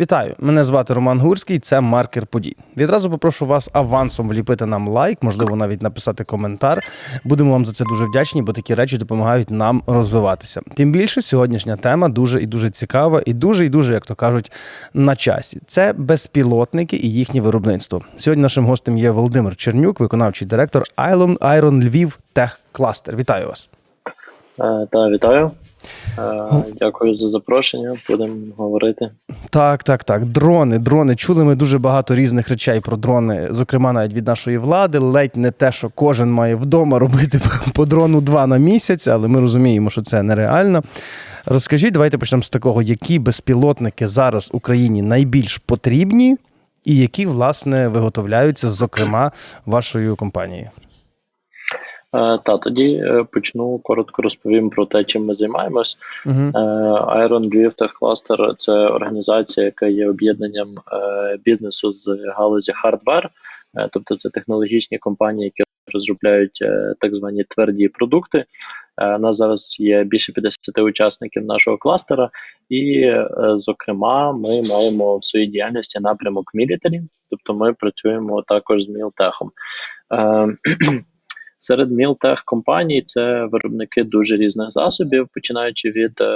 Вітаю! Мене звати Роман Гурський. Це маркер подій. Відразу попрошу вас авансом вліпити нам лайк, можливо, навіть написати коментар. Будемо вам за це дуже вдячні, бо такі речі допомагають нам розвиватися. Тим більше сьогоднішня тема дуже і дуже цікава, і дуже і дуже, як то кажуть, на часі. Це безпілотники і їхнє виробництво. Сьогодні нашим гостем є Володимир Чернюк, виконавчий директор Iron, Iron Lviv Tech Cluster. Вітаю вас. Е, Та вітаю. Дякую за запрошення. Будемо говорити. Так, так, так. Дрони, дрони. Чули ми дуже багато різних речей про дрони, зокрема навіть від нашої влади. Ледь не те, що кожен має вдома робити по дрону два на місяць, але ми розуміємо, що це нереально. Розкажіть, давайте почнемо з такого, які безпілотники зараз Україні найбільш потрібні, і які, власне, виготовляються, зокрема, вашою компанією. Е, Та тоді е, почну коротко розповім про те, чим ми займаємось. Е, Iron Lviv Tech Cluster – це організація, яка є об'єднанням бізнесу з галузі хардвер, тобто це технологічні компанії, які розробляють так звані тверді продукти. У нас зараз є більше 50 учасників нашого кластера, і, зокрема, ми маємо в своїй діяльності напрямок мілітарі, тобто ми працюємо також з Мілтехом. Серед мілтех компаній це виробники дуже різних засобів, починаючи від е,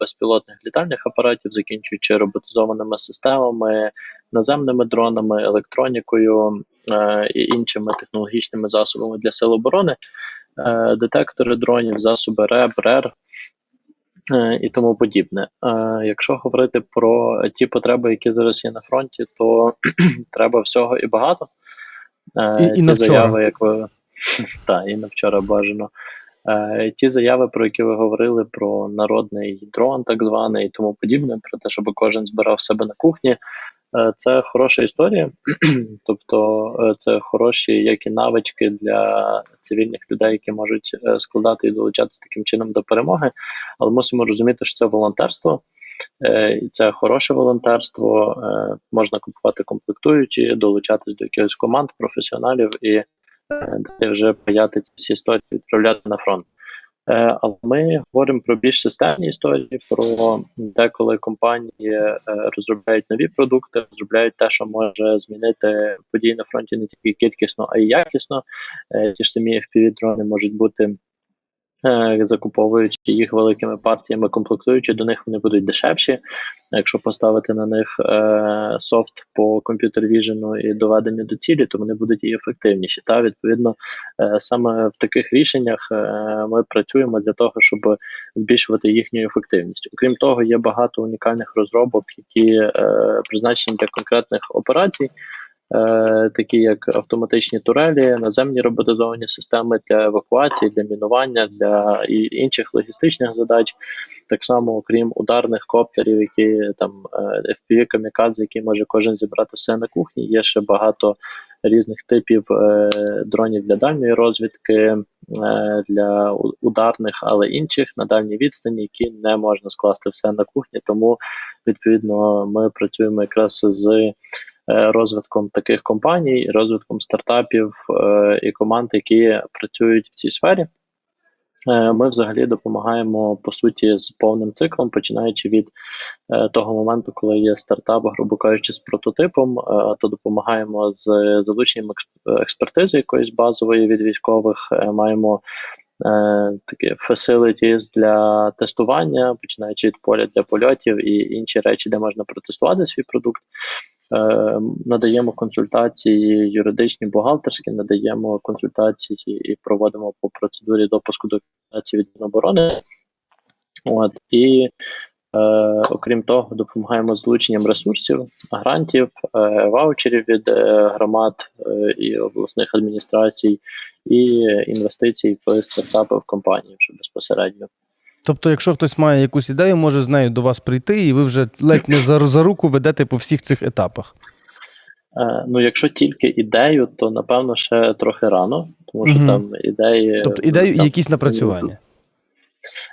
безпілотних літальних апаратів, закінчуючи роботизованими системами, наземними дронами, електронікою е, і іншими технологічними засобами для сил оборони, е, детектори дронів, засоби РЕБ, РЕР і тому подібне. Якщо говорити про ті потреби, які зараз є на фронті, то треба всього і багато. І- і ті на вчора. заяви, як ви так, і на вчора бажано. Е, ті заяви, про які ви говорили, про народний дрон, так званий, і тому подібне, про те, щоб кожен збирав себе на кухні. е, Це хороша історія, тобто е, це хороші як і навички для цивільних людей, які можуть е, складати і долучатися таким чином до перемоги. Але мусимо розуміти, що це волонтерство, і це хороше волонтерство. Можна купувати комплектуючі, долучатись до якихось команд, професіоналів і далі вже паяти ці історії, відправляти на фронт. Е, Але ми говоримо про більш системні історії, про деколи компанії е, розробляють нові продукти, розробляють те, що може змінити події на фронті не тільки кількісно, а й якісно. Е, Ті ж самі FPV-дрони можуть бути. Е, Закуповуючи їх великими партіями, комплектуючи до них, вони будуть дешевші. Якщо поставити на них е, софт по комп'ютер віжену і доведенню до цілі, то вони будуть і ефективніші. Та відповідно Е, Саме в таких рішеннях ми працюємо для того, щоб збільшувати їхню ефективність. Окрім того, є багато унікальних розробок, які призначені для конкретних операцій, такі як автоматичні турелі, наземні роботизовані системи для евакуації, для мінування, для інших логістичних задач. Так само, окрім ударних коптерів, які там е, FPV камікадзе, які може кожен зібрати все на кухні. Є ще багато різних типів е, дронів для дальньої розвідки, е, для ударних, але інших на дальній відстані, які не можна скласти все на кухні. Тому відповідно ми працюємо якраз з е, розвитком таких компаній, розвитком стартапів е, і команд, які працюють в цій сфері. Е, Ми взагалі допомагаємо по суті з повним циклом, починаючи від е, того моменту, коли є стартап, грубо кажучи, з прототипом, е, то допомагаємо з залученням екс- експертизи якоїсь базової від військових. Е, Маємо е, такі facilities для тестування, починаючи від поля для польотів і інші речі, де можна протестувати свій продукт. Е, надаємо консультації юридичні, бухгалтерські, надаємо консультації і проводимо по процедурі допуску документації від Міноборони. От і е, окрім того, допомагаємо з залученням ресурсів, грантів, е, ваучерів від е, громад е, і обласних адміністрацій, і інвестицій в стартапи в компанії вже безпосередньо. Тобто, якщо хтось має якусь ідею, може з нею до вас прийти, і ви вже ледь не за, за руку ведете по всіх цих етапах. Е, ну, якщо тільки ідею, то напевно ще трохи рано, тому що угу. там ідеї. Тобто ідею і якісь напрацювання.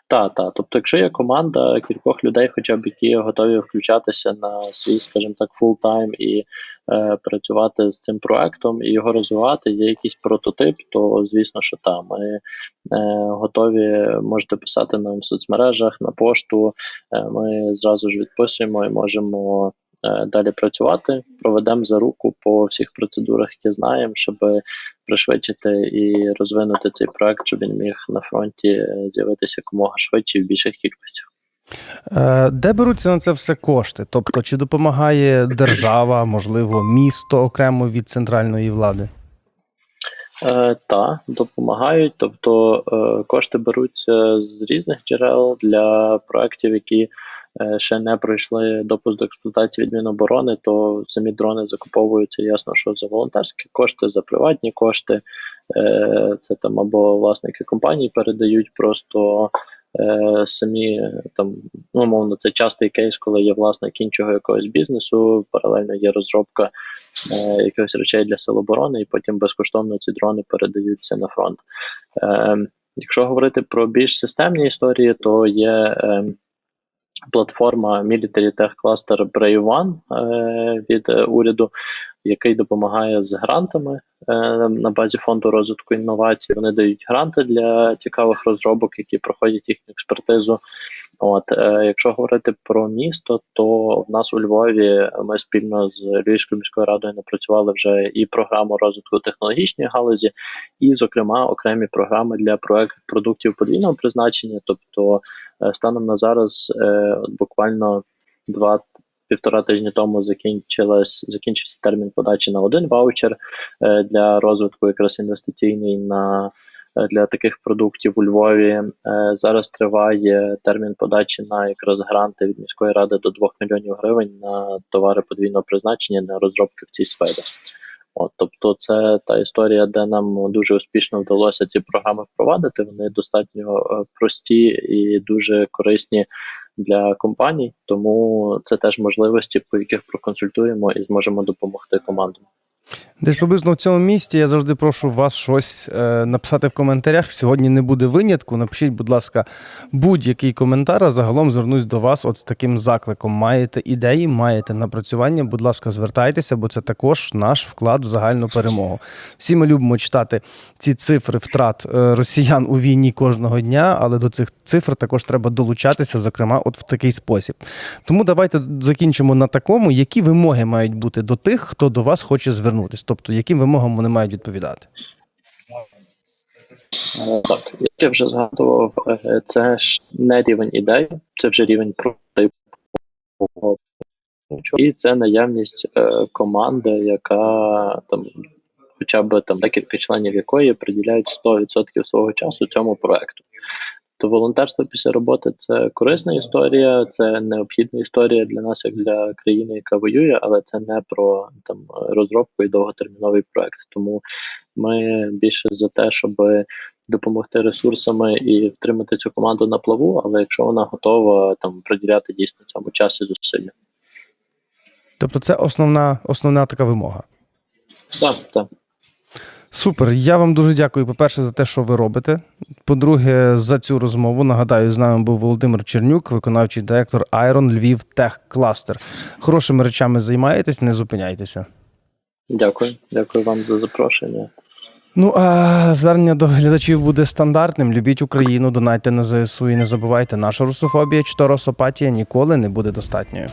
Так, так. Тобто, якщо є команда кількох людей, хоча б які готові включатися на свій, скажімо так, time і е, працювати з цим проектом і його розвивати, є якийсь прототип, то звісно, що там ми е, готові, можете писати нам в соцмережах, на пошту. Е, ми зразу ж відписуємо і можемо е, далі працювати. Проведемо за руку по всіх процедурах, які знаємо, щоб пришвидшити і розвинути цей проект, щоб він міг на фронті е, з'явитися якомога швидше в більших кількостях. Е, Де беруться на це все кошти? Тобто, чи допомагає держава, можливо, місто окремо від центральної влади? Е, та допомагають, тобто е, кошти беруться з різних джерел для проєктів, які ще не пройшли допуск до експлуатації від Міноборони, то самі дрони закуповуються ясно, що за волонтерські кошти, за приватні кошти. Е, це там або власники компаній передають просто. е, Самі там, ну, умовно, це частий кейс, коли є власник іншого якогось бізнесу, паралельно є розробка е, якихось речей для сил оборони, і потім безкоштовно ці дрони передаються на фронт. Е, якщо говорити про більш системні історії, то є е, платформа Military Tech Cluster Brave One е, від е, уряду, який допомагає з грантами е, на базі фонду розвитку інновацій. Вони дають гранти для цікавих розробок, які проходять їхню експертизу. От, е, якщо говорити про місто, то в нас у Львові ми спільно з Львівською міською радою напрацювали вже і програму розвитку технологічної галузі, і, зокрема, окремі програми для проект продуктів подвійного призначення. Тобто, е, станом на зараз, буквально два. Півтора тижні тому закінчилась закінчився термін подачі на один ваучер е, для розвитку якраз інвестиційний на е, для таких продуктів у Львові. Е, Зараз триває термін подачі на якраз гранти від міської ради до 2 мільйонів гривень на товари подвійного призначення на розробки в цій сфері. От, тобто, це та історія, де нам дуже успішно вдалося ці програми впровадити. Вони достатньо е, прості і дуже корисні для компаній, тому це теж можливості, по яких проконсультуємо і зможемо допомогти командам. Десь приблизно в цьому місті я завжди прошу вас щось е, написати в коментарях. Сьогодні не буде винятку. Напишіть, будь ласка, будь-який коментар, а загалом звернусь до вас от з таким закликом. Маєте ідеї, маєте напрацювання, будь ласка, звертайтеся, бо це також наш вклад в загальну перемогу. Всі ми любимо читати ці цифри втрат е, росіян у війні кожного дня, але до цих цифр також треба долучатися, зокрема, от в такий спосіб. Тому давайте закінчимо на такому, які вимоги мають бути до тих, хто до вас хоче звернутися. Тобто, яким вимогам вони мають відповідати? Е, Так, як я вже згадував, е, це ж не рівень ідей, це вже рівень прототипу. І це наявність е, команди, яка там, хоча б там декілька членів якої приділяють 100% свого часу цьому проекту. То волонтерство після роботи це корисна історія, це необхідна історія для нас, як для країни, яка воює, але це не про там розробку і довготерміновий проект. Тому ми більше за те, щоб допомогти ресурсами і втримати цю команду на плаву, але якщо вона готова там приділяти дійсно цьому час і зусилля. Тобто, це основна, основна така вимога. Так, так. Супер. Я вам дуже дякую. По-перше, за те, що ви робите. По-друге, за цю розмову. Нагадаю, з нами був Володимир Чернюк, виконавчий директор Iron Львів Тех Кластер. Хорошими речами займаєтесь, не зупиняйтеся. Дякую, дякую вам за запрошення. Ну а звернення до глядачів буде стандартним. Любіть Україну, донайте на ЗСУ і не забувайте, наша русофобія чи то росопатія ніколи не буде достатньою.